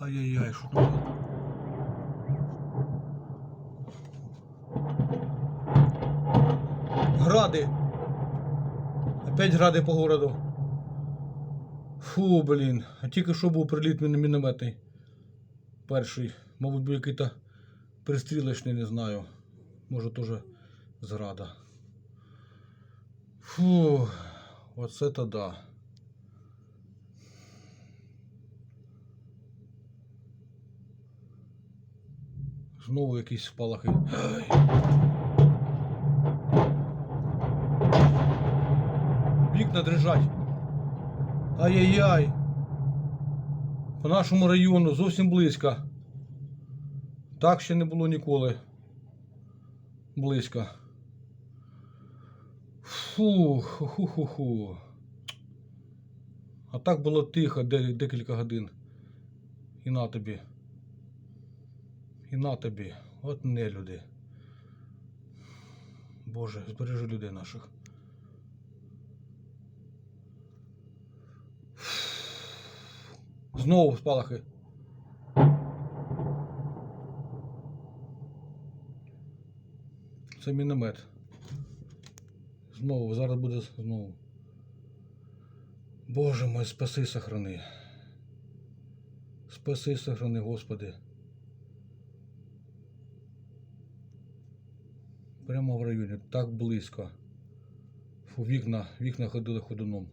Ай-яй-яй, що? Гради. Опять гради по городу. Фу, блін. А тільки що був приліт мін- мінометний. Перший. Мабуть, був який-то пристрілочний, не знаю. Може теж зрада. Фу, оце то да. Знову якісь спалахи. Вікна дрижать. Ай-яй-яй. По нашому району зовсім близько. Так ще не було ніколи. Близько. Фу, ху-ху-ху. А так було тихо декілька годин. І на тобі. І на тобі. От не люди. Боже, збережи людей наших. Знову спалахи. Це міномет. Знову, зараз буде знову. Боже мой, спаси сохрани. Спаси сохрани, Господи. Прямо в районі, так близько. Фу, вікна, вікна ходили ходуном.